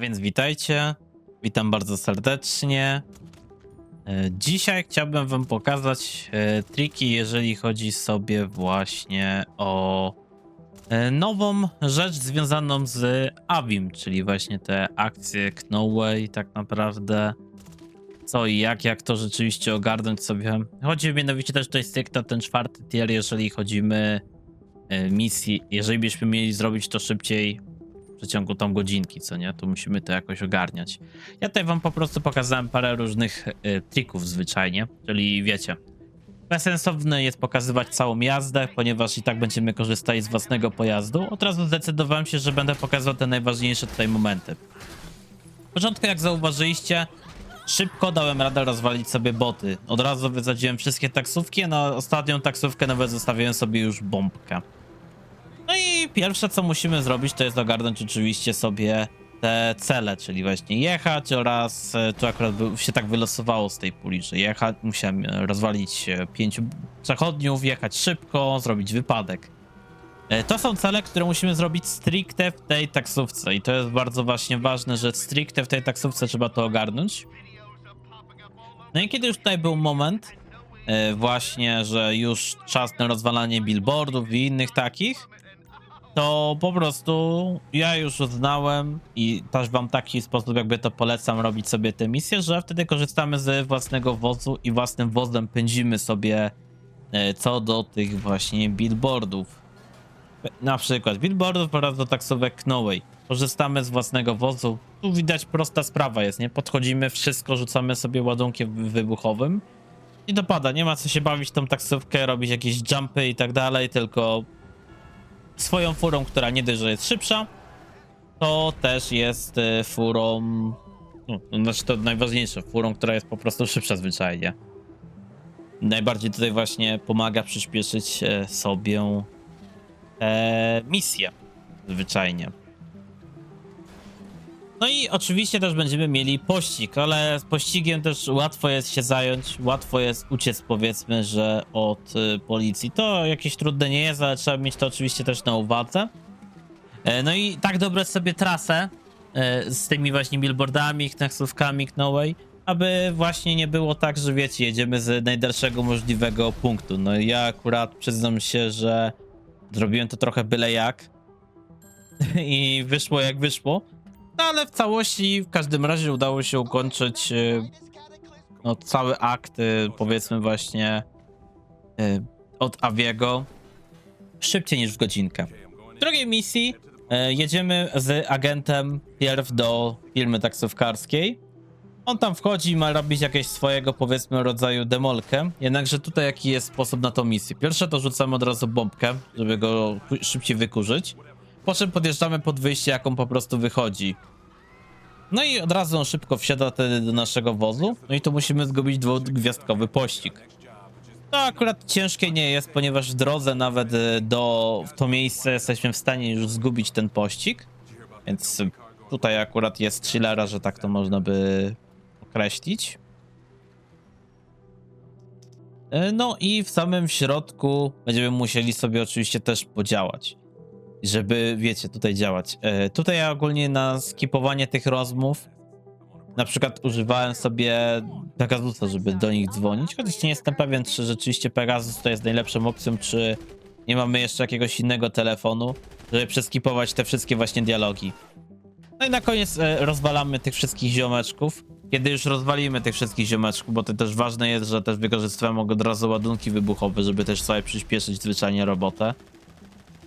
Więc witajcie, witam bardzo serdecznie. E, Dzisiaj chciałbym wam pokazać e, triki, jeżeli chodzi sobie właśnie o e, nową rzecz związaną z Avim, czyli właśnie te akcje Knoway tak naprawdę. Co i jak, jak to rzeczywiście ogarnąć sobie. Chodzi mianowicie też tutaj stricte ten czwarty tier, jeżeli chodzimy misji, jeżeli byśmy mieli zrobić to szybciej, przeciągu tam godzinki, co nie? To musimy to jakoś ogarniać. Ja tutaj wam po prostu pokazałem parę różnych y, trików zwyczajnie, czyli wiecie. Bezsensowne jest pokazywać całą jazdę, ponieważ i tak będziemy korzystali z własnego pojazdu. Od razu zdecydowałem się, że będę pokazywał te najważniejsze tutaj momenty. W początku, jak zauważyliście, szybko dałem radę rozwalić sobie boty. Od razu wysadziłem wszystkie taksówki, a na ostatnią taksówkę nawet zostawiłem sobie już bombkę. I pierwsze, co musimy zrobić, to jest ogarnąć oczywiście sobie te cele, czyli właśnie jechać oraz e, tu akurat się tak wylosowało z tej puli, że jechać, musiałem e, rozwalić e, pięciu przechodniów, jechać szybko, zrobić wypadek. To są cele, które musimy zrobić stricte w tej taksówce i to jest bardzo właśnie ważne, że stricte w tej taksówce trzeba to ogarnąć. No i kiedy już tutaj był moment, właśnie, że już czas na rozwalanie billboardów i innych takich, to po prostu ja już uznałem i też wam taki sposób jakby to polecam robić sobie te misje, że wtedy korzystamy ze własnego wozu i własnym wozem pędzimy sobie e, co do tych właśnie billboardów. Na przykład billboardów oraz do taksówek Knoway. Korzystamy z własnego wozu. Tu widać prosta sprawa jest, nie? Podchodzimy, wszystko rzucamy sobie ładunkiem wy- wybuchowym i dopada. Nie ma co się bawić tą taksówkę, robić jakieś jumpy i tak dalej, tylko swoją furą, która nie dość, że jest szybsza, to też jest e, furą, no, to znaczy to najważniejsze, furą, która jest po prostu szybsza zwyczajnie. Najbardziej tutaj właśnie pomaga przyspieszyć e, sobie e, misję zwyczajnie. No i oczywiście też będziemy mieli pościg, ale z pościgiem też łatwo jest się zająć, łatwo jest uciec powiedzmy, że od y, policji. To jakieś trudne nie jest, ale trzeba mieć to oczywiście też na uwadze. E, no i tak dobrać sobie trasę e, z tymi właśnie billboardami, taksówkami, Knoway, aby właśnie nie było tak, że wiecie, jedziemy z najdalszego możliwego punktu. No ja akurat przyznam się, że zrobiłem to trochę byle jak i wyszło jak wyszło. No ale w całości w każdym razie udało się ukończyć e, no, cały akt, e, powiedzmy właśnie e, od Aviego szybciej niż w godzinkę. W drugiej misji jedziemy z agentem pierw do firmy taksówkarskiej. On tam wchodzi i ma robić jakieś swojego, powiedzmy, rodzaju demolkę. Jednakże tutaj jaki jest sposób na tą misję? Pierwsze to rzucamy od razu bombkę, żeby go szybciej wykurzyć. Po czym podjeżdżamy pod wyjście, jaką po prostu wychodzi. No i od razu on szybko wsiada wtedy do naszego wozu. No i tu musimy zgubić dwugwiazdkowy pościg. To akurat ciężkie nie jest, ponieważ w drodze nawet e, do w to miejsce jesteśmy w stanie już zgubić ten pościg. Więc tutaj akurat jest chillera, że tak to można by określić. E, No i w samym środku będziemy musieli sobie oczywiście też podziałać żeby, wiecie, tutaj działać. E, tutaj ja ogólnie na skipowanie tych rozmów na przykład używałem sobie Pegasusa, żeby do nich dzwonić, chociaż nie jestem pewien, czy rzeczywiście Pegasus to jest najlepszą opcją, czy nie mamy jeszcze jakiegoś innego telefonu, żeby przeskipować te wszystkie właśnie dialogi. No i na koniec e, rozwalamy tych wszystkich ziomeczków. Kiedy już rozwalimy tych wszystkich ziomeczków, bo to też ważne jest, że też wykorzystywałem od razu ładunki wybuchowe, żeby też sobie przyspieszyć zwyczajnie robotę.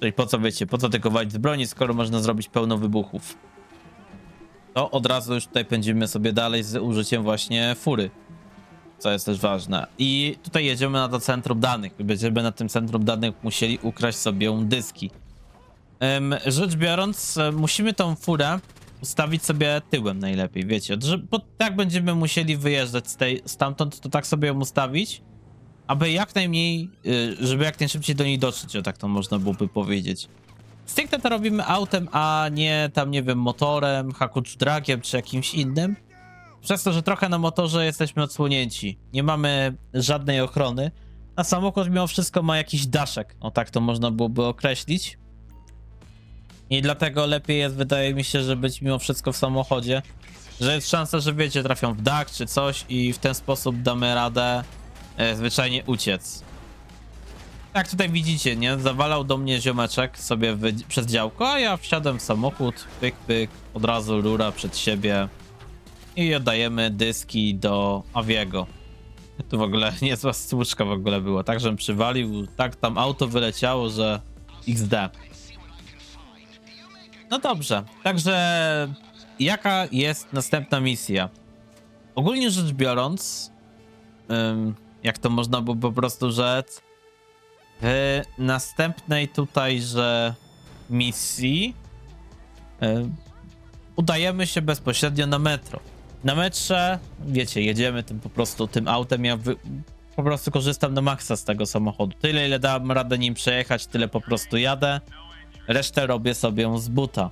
Czyli po co wiecie, po co tylko walić z broni, skoro można zrobić pełno wybuchów. To od razu już tutaj pędzimy sobie dalej z użyciem właśnie fury. Co jest też ważne. I tutaj jedziemy na to centrum danych. Będziemy na tym centrum danych musieli ukraść sobie dyski. Rzecz biorąc, e, musimy tą furę ustawić sobie tyłem najlepiej, wiecie. Bo tak będziemy musieli wyjeżdżać z tej, stamtąd, to tak sobie ją ustawić, aby jak najmniej, y, żeby jak najszybciej do niej dotrzeć, o tak to można byłoby powiedzieć. Stricte to robimy autem, a nie tam, nie wiem, motorem, hakucz dragiem czy jakimś innym. Przez to, że trochę na motorze jesteśmy odsłonięci. Nie mamy żadnej ochrony. A samochód mimo wszystko ma jakiś daszek. O tak to można byłoby określić. I dlatego lepiej jest, wydaje mi się, że być mimo wszystko w samochodzie. Że jest szansa, że wiecie, trafią w dach czy coś i w ten sposób damy radę e, zwyczajnie uciec. Jak tutaj widzicie, nie? Zawalał do mnie ziomeczek sobie przez działko, a ja wsiadłem w samochód, pyk, pyk, od razu rura przed siebie i oddajemy dyski do Aviego. To w ogóle niezła stłuczka w ogóle było, tak żem przywalił, tak tam auto wyleciało, że XD. No dobrze, także jaka jest następna misja? Ogólnie rzecz biorąc, ym, jak to można by po prostu rzec, w następnej tutejże misji y, udajemy się bezpośrednio na metro. Na metrze, wiecie, jedziemy tym po prostu tym autem, ja wy, po prostu korzystam na maksa z tego samochodu. Tyle, ile dam radę nim przejechać, tyle po prostu jadę. Resztę robię sobie z buta.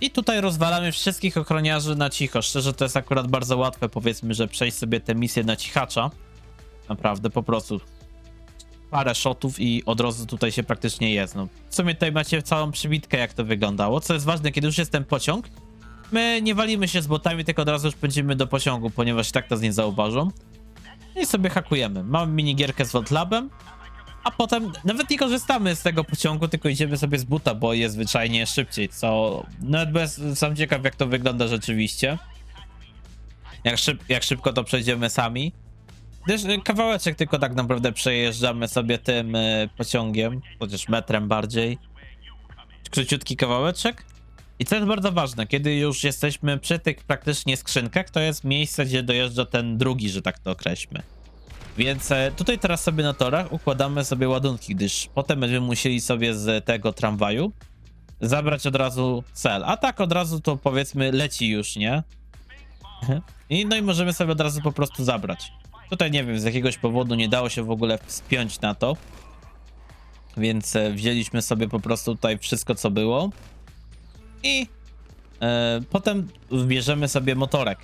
I tutaj rozwalamy wszystkich ochroniarzy na cicho. Szczerze, to jest akurat bardzo łatwe, powiedzmy, że przejść sobie tę misję na cichacza. Naprawdę, po prostu parę shotów i od razu tutaj się praktycznie jest. No, w sumie tutaj macie całą przybitkę, jak to wyglądało. Co jest ważne, kiedy już jest ten pociąg, my nie walimy się z botami, tylko od razu już pędzimy do pociągu, ponieważ i tak nas nie zauważą. I sobie hakujemy. Mamy minigierkę z Votlabem, a potem nawet nie korzystamy z tego pociągu, tylko idziemy sobie z buta, bo jest zwyczajnie szybciej, co nawet bez, sam ciekaw jak to wygląda rzeczywiście. Jak, szyb, jak szybko to przejdziemy sami. Gdyż y, kawałeczek tylko tak naprawdę przejeżdżamy sobie tym y, pociągiem, chociaż metrem bardziej. Króciutki kawałeczek. I co jest bardzo ważne, kiedy już jesteśmy przy tych praktycznie skrzynkach, to jest miejsce, gdzie dojeżdża ten drugi, że tak to określmy. Więc e, tutaj teraz sobie na torach układamy sobie ładunki, gdyż potem będziemy musieli sobie z tego tramwaju zabrać od razu cel. A tak od razu to powiedzmy leci już, nie? I no i możemy sobie od razu po prostu zabrać. Tutaj nie wiem, z jakiegoś powodu nie dało się w ogóle spiąć na to. Więc e, wzięliśmy sobie po prostu tutaj wszystko, co było. I e, potem wbierzemy sobie motorek.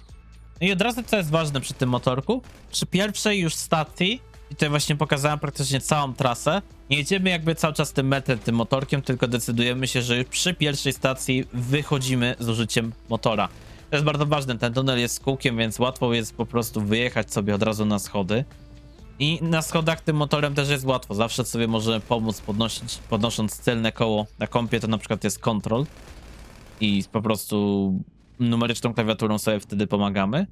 I od razu, co jest ważne przy tym motorku, przy pierwszej już stacji, i tutaj właśnie pokazałem praktycznie całą trasę, nie jedziemy jakby cały czas tym metrem, tym motorkiem, tylko decydujemy się, że przy pierwszej stacji wychodzimy z użyciem motora. To jest bardzo ważne, ten tunel jest z kółkiem, więc łatwo jest po prostu wyjechać sobie od razu na schody. I na schodach tym motorem też jest łatwo, zawsze sobie możemy pomóc podnosić, podnosząc tylne koło. Na kompie to na przykład jest control i po prostu numeryczną klawiaturą sobie wtedy pomagamy.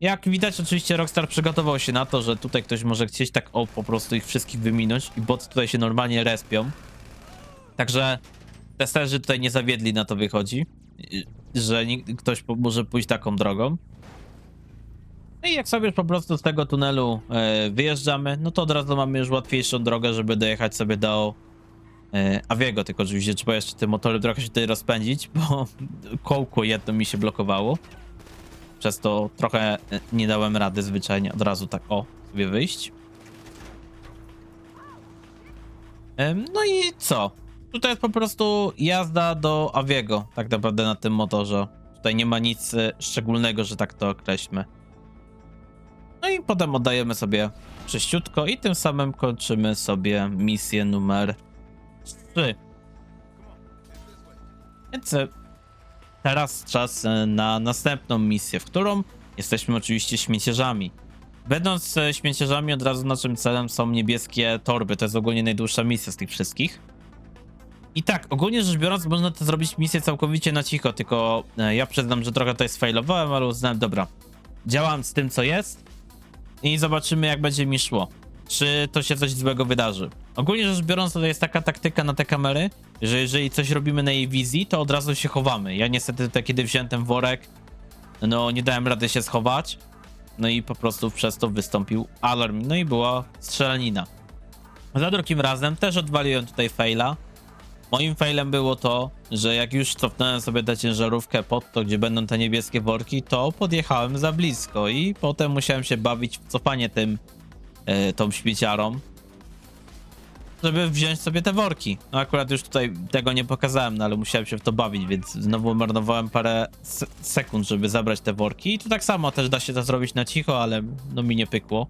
Jak widać, oczywiście Rockstar przygotował się na to, że tutaj ktoś może chcieć tak o po prostu ich wszystkich wyminąć i boty tutaj się normalnie respią. Także testerzy tutaj nie zawiedli na to wychodzi, że ktoś może pójść taką drogą. No i jak sobie po prostu z tego tunelu e, wyjeżdżamy, no to od razu mamy już łatwiejszą drogę, żeby dojechać sobie do e, Aviego, tylko oczywiście trzeba jeszcze tym motorem trochę się tutaj rozpędzić, bo kołko jedno mi się blokowało. Przez to trochę e, nie dałem rady zwyczajnie od razu tak o sobie wyjść. No i co? Tutaj jest po prostu jazda do Aviego, tak naprawdę na tym motorze. Tutaj nie ma nic e, szczególnego, że tak to określmy. No i potem oddajemy sobie prześciutko i tym samym kończymy sobie misję numer 3. Więc e, teraz czas e, na następną misję, w którą jesteśmy oczywiście śmiecierzami. Będąc śmiecierzami, od razu naszym celem są niebieskie torby. To jest ogólnie najdłuższa misja z tych wszystkich. I tak, ogólnie rzecz biorąc, można to zrobić misję całkowicie na cicho, tylko e, ja przyznam, że trochę to sfailowałem, ale uznałem, dobra, działam z tym, co jest i zobaczymy, jak będzie mi szło. Czy to się coś złego wydarzy. Ogólnie rzecz biorąc, to jest taka taktyka na te kamery, że jeżeli coś robimy na jej wizji, to od razu się chowamy. Ja niestety tutaj, kiedy wziąłem ten worek, no nie dałem rady się schować, no i po prostu przez to wystąpił alarm, no i była strzelanina. Za drugim razem też odwaliłem tutaj faila. Moim failem było to, że jak już cofnąłem sobie tę ciężarówkę pod to, gdzie będą te niebieskie worki, to podjechałem za blisko i potem musiałem się bawić w cofanie tym, e, tą śmieciarą, żeby wziąć sobie te worki. No akurat już tutaj tego nie pokazałem, no ale musiałem się w to bawić, więc znowu marnowałem parę se- sekund, żeby zabrać te worki. I tu tak samo też da się to zrobić na cicho, ale no mi nie pykło.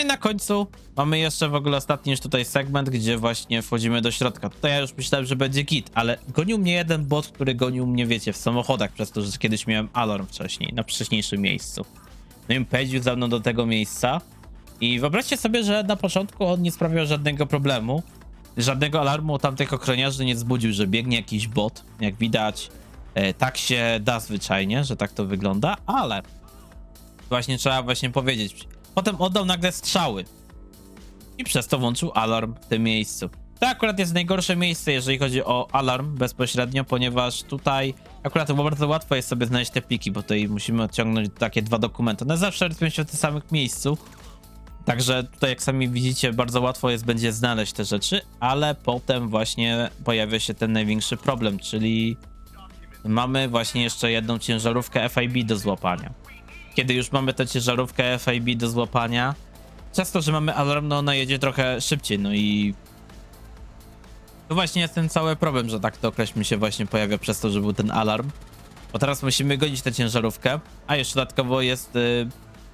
I i na końcu mamy jeszcze w ogóle ostatni już tutaj segment, gdzie właśnie wchodzimy do środka. Tutaj ja już myślałem, że będzie git, ale gonił mnie jeden bot, który gonił mnie, wiecie, w samochodach, przez to, że kiedyś miałem alarm wcześniej, na wcześniejszym miejscu. No i pędził za mną do tego miejsca i wyobraźcie sobie, że na początku on nie sprawiał żadnego problemu, żadnego alarmu tamtych ochroniarzy nie zbudził, że biegnie jakiś bot, jak widać. E, tak się da zwyczajnie, że tak to wygląda, ale właśnie trzeba właśnie powiedzieć. Potem oddał nagle strzały i przez to włączył alarm w tym miejscu. To akurat jest najgorsze miejsce, jeżeli chodzi o alarm bezpośrednio, ponieważ tutaj akurat bardzo łatwo jest sobie znaleźć te pliki, bo tutaj musimy odciągnąć takie dwa dokumenty. One zawsze rytują się w tym samym miejscu, Także tutaj, jak sami widzicie, bardzo łatwo jest będzie znaleźć te rzeczy, ale potem właśnie pojawia się ten największy problem, czyli mamy właśnie jeszcze jedną ciężarówkę FIB do złapania. Kiedy już mamy tę ciężarówkę FIB do złapania, przez to, że mamy alarm, no ona jedzie trochę szybciej, no i to właśnie jest ten cały problem, że tak to określmy się właśnie pojawia przez to, że był ten alarm. Bo teraz musimy gonić tę ciężarówkę, a jeszcze dodatkowo jest y,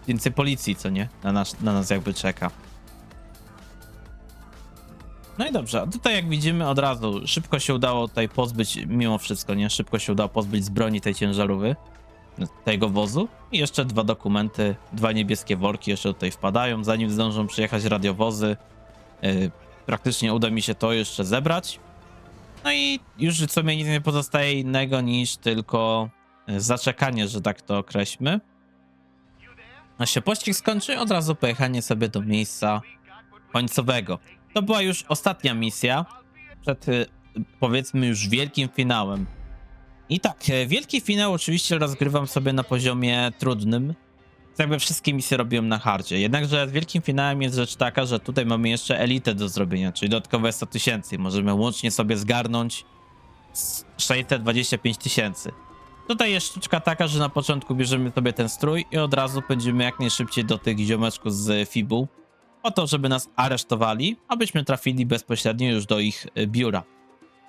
więcej policji, co nie? Na nas, na nas jakby czeka. No i dobrze, a tutaj jak widzimy od razu szybko się udało tutaj pozbyć, mimo wszystko, nie? Szybko się udało pozbyć z broni tej ciężarówy, tego wozu. I jeszcze dwa dokumenty, dwa niebieskie worki jeszcze tutaj wpadają, zanim zdążą przyjechać radiowozy. Yy, praktycznie uda mi się to jeszcze zebrać. No i już co mi nic nie pozostaje innego niż tylko y, zaczekanie, że tak to określmy. A się pościg skończy, od razu pojechanie sobie do miejsca końcowego. To była już ostatnia misja przed y, powiedzmy już wielkim finałem. I tak, e, wielki finał oczywiście rozgrywam sobie na poziomie trudnym. Jakby wszystkie misje robiłem na hardzie. Jednakże z wielkim finałem jest rzecz taka, że tutaj mamy jeszcze elitę do zrobienia, czyli dodatkowe 100 tysięcy. Możemy łącznie sobie zgarnąć z 625 tysięcy. Tutaj jest sztuczka taka, że na początku bierzemy sobie ten strój i od razu pędzimy jak najszybciej do tych ziomeczków z FIBU, po to, żeby nas aresztowali, abyśmy trafili bezpośrednio już do ich y, biura.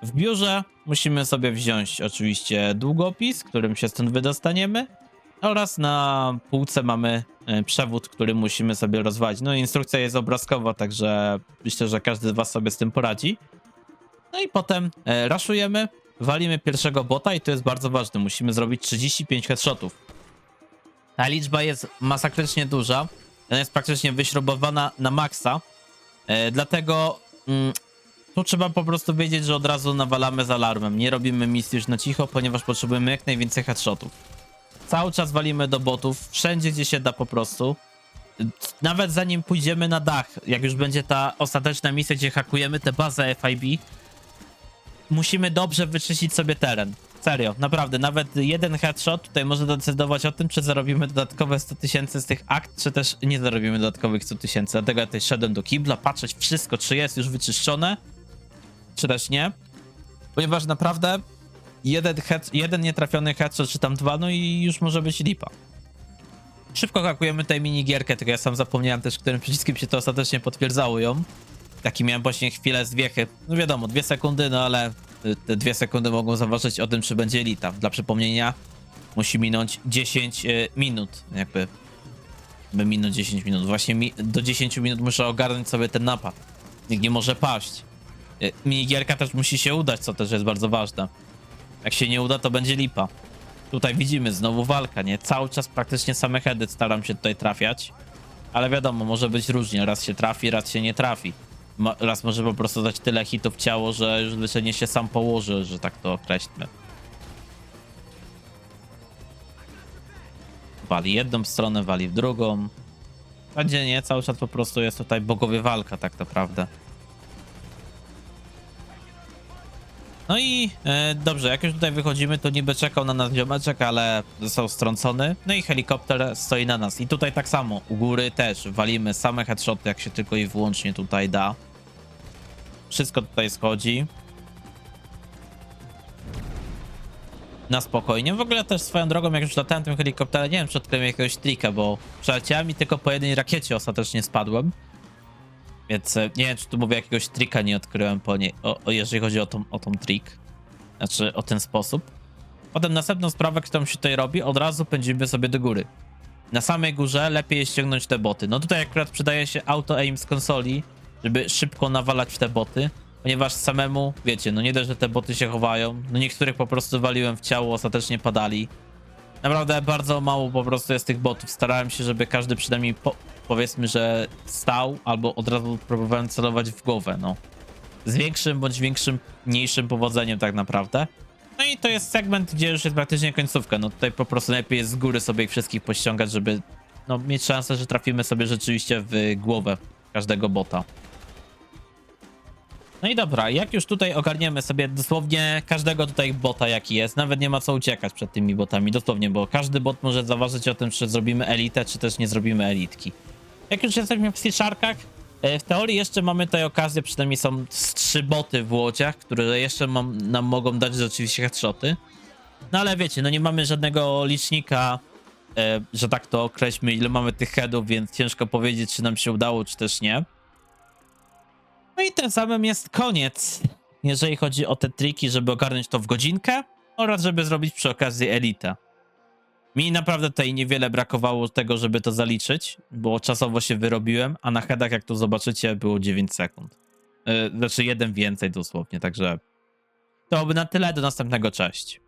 W biurze musimy sobie wziąć oczywiście długopis, którym się stąd wydostaniemy, oraz na półce mamy y, przewód, który musimy sobie rozwalić. No instrukcja jest obrazkowa, także myślę, że każdy z was sobie z tym poradzi. No i potem e, raszujemy, walimy pierwszego bota i to jest bardzo ważne. Musimy zrobić 35 headshotów. Ta liczba jest masakrycznie duża. Ona jest praktycznie wyśrubowana na maksa. E, dlatego mm, tu trzeba po prostu wiedzieć, że od razu nawalamy z alarmem. Nie robimy misji już na cicho, ponieważ potrzebujemy jak najwięcej headshotów. Cały czas walimy do botów, wszędzie gdzie się da po prostu. Nawet zanim pójdziemy na dach, jak już będzie ta ostateczna misja, gdzie hakujemy tę bazę FIB, musimy dobrze wyczyścić sobie teren. Serio, naprawdę, nawet jeden headshot tutaj może decydować o tym, czy zarobimy dodatkowe 100 tysięcy z tych akt, czy też nie zarobimy dodatkowych 100 tysięcy. Dlatego ja tutaj szedłem do kibla, patrzeć wszystko, czy jest już wyczyszczone, czy też nie. Ponieważ naprawdę jeden, head, jeden nietrafiony headshot, czy tam dwa, no i już może być lipa. Szybko hakujemy tutaj minigierkę, tylko ja sam zapomniałem też, którym przyciskiem się to ostatecznie potwierdzało ją. Taki miałem właśnie chwilę zwiechy. No wiadomo, dwie sekundy, no ale y, te dwie sekundy mogą zaważyć o tym, czy będzie elita. Dla przypomnienia musi minąć 10 y, minut, jakby by minąć 10 minut. Właśnie mi, do 10 minut muszę ogarnąć sobie ten napad. Nikt nie może paść. Y, Minigierka też musi się udać, co też jest bardzo ważne. Jak się nie uda, to będzie lipa. Tutaj widzimy znowu walka, nie? Cały czas praktycznie same heady staram się tutaj trafiać. Ale wiadomo, może być różnie. Raz się trafi, raz się nie trafi. Mo- raz może po prostu dać tyle hitów ciało, że już leczenie się sam położy, że tak to określmy. Wali jedną stronę, wali w drugą. Będzie nie, cały czas po prostu jest tutaj bogowie walka tak naprawdę. No i e, dobrze, jak już tutaj wychodzimy, to niby czekał na nas ziomeczek, ale został strącony. No i helikopter stoi na nas. I tutaj tak samo, u góry też walimy same headshoty, jak się tylko i wyłącznie tutaj da. Wszystko tutaj schodzi. Na spokojnie. W ogóle też swoją drogą, jak już latałem tym helikopterem, nie wiem, czy odkryłem jakiegoś trika, bo przeleciałem i tylko po jednej rakiecie ostatecznie spadłem. Więc e, nie wiem, czy tu mówię jakiegoś trika nie odkryłem po niej, o, o, jeżeli chodzi o tą, o tą trik. Znaczy, o ten sposób. Potem następną sprawę, którą się tutaj robi, od razu pędzimy sobie do góry. na samej górze lepiej jest ściągnąć te boty. No tutaj akurat przydaje się auto aim z konsoli, żeby szybko nawalać w te boty, ponieważ samemu, wiecie, no nie dość, że te boty się chowają, no niektórych po prostu waliłem w ciało, ostatecznie padali. Naprawdę bardzo mało po prostu jest tych botów. Starałem się, żeby każdy przynajmniej po, powiedzmy, że stał, albo od razu próbowałem celować w głowę, no. Z większym bądź większym, mniejszym powodzeniem tak naprawdę. No i to jest segment, gdzie już jest praktycznie końcówka. No tutaj po prostu lepiej jest z góry sobie ich wszystkich pościągać, żeby no, mieć szansę, że trafimy sobie rzeczywiście w głowę każdego bota. No i dobra, jak już tutaj ogarniemy sobie dosłownie każdego tutaj bota jaki jest, nawet nie ma co uciekać przed tymi botami, dosłownie, bo każdy bot może zaważyć o tym, czy zrobimy elitę, czy też nie zrobimy elitki. Jak już jesteśmy w Seasharkach, e, w teorii jeszcze mamy tutaj okazję, przynajmniej są trzy boty w łodziach, które jeszcze mam, nam mogą dać rzeczywiście headshoty. No ale wiecie, no nie mamy żadnego licznika, e, że tak to określmy, ile mamy tych headów, więc ciężko powiedzieć, czy nam się udało, czy też nie. No i tym samym jest koniec, jeżeli chodzi o te triki, żeby ogarnąć to w godzinkę oraz żeby zrobić przy okazji elitę. Mi naprawdę tutaj niewiele brakowało tego, żeby to zaliczyć, bo czasowo się wyrobiłem, a na headach, jak tu zobaczycie, było 9 sekund. Yy, znaczy jeden więcej dosłownie, także to by na tyle, do następnego, cześć.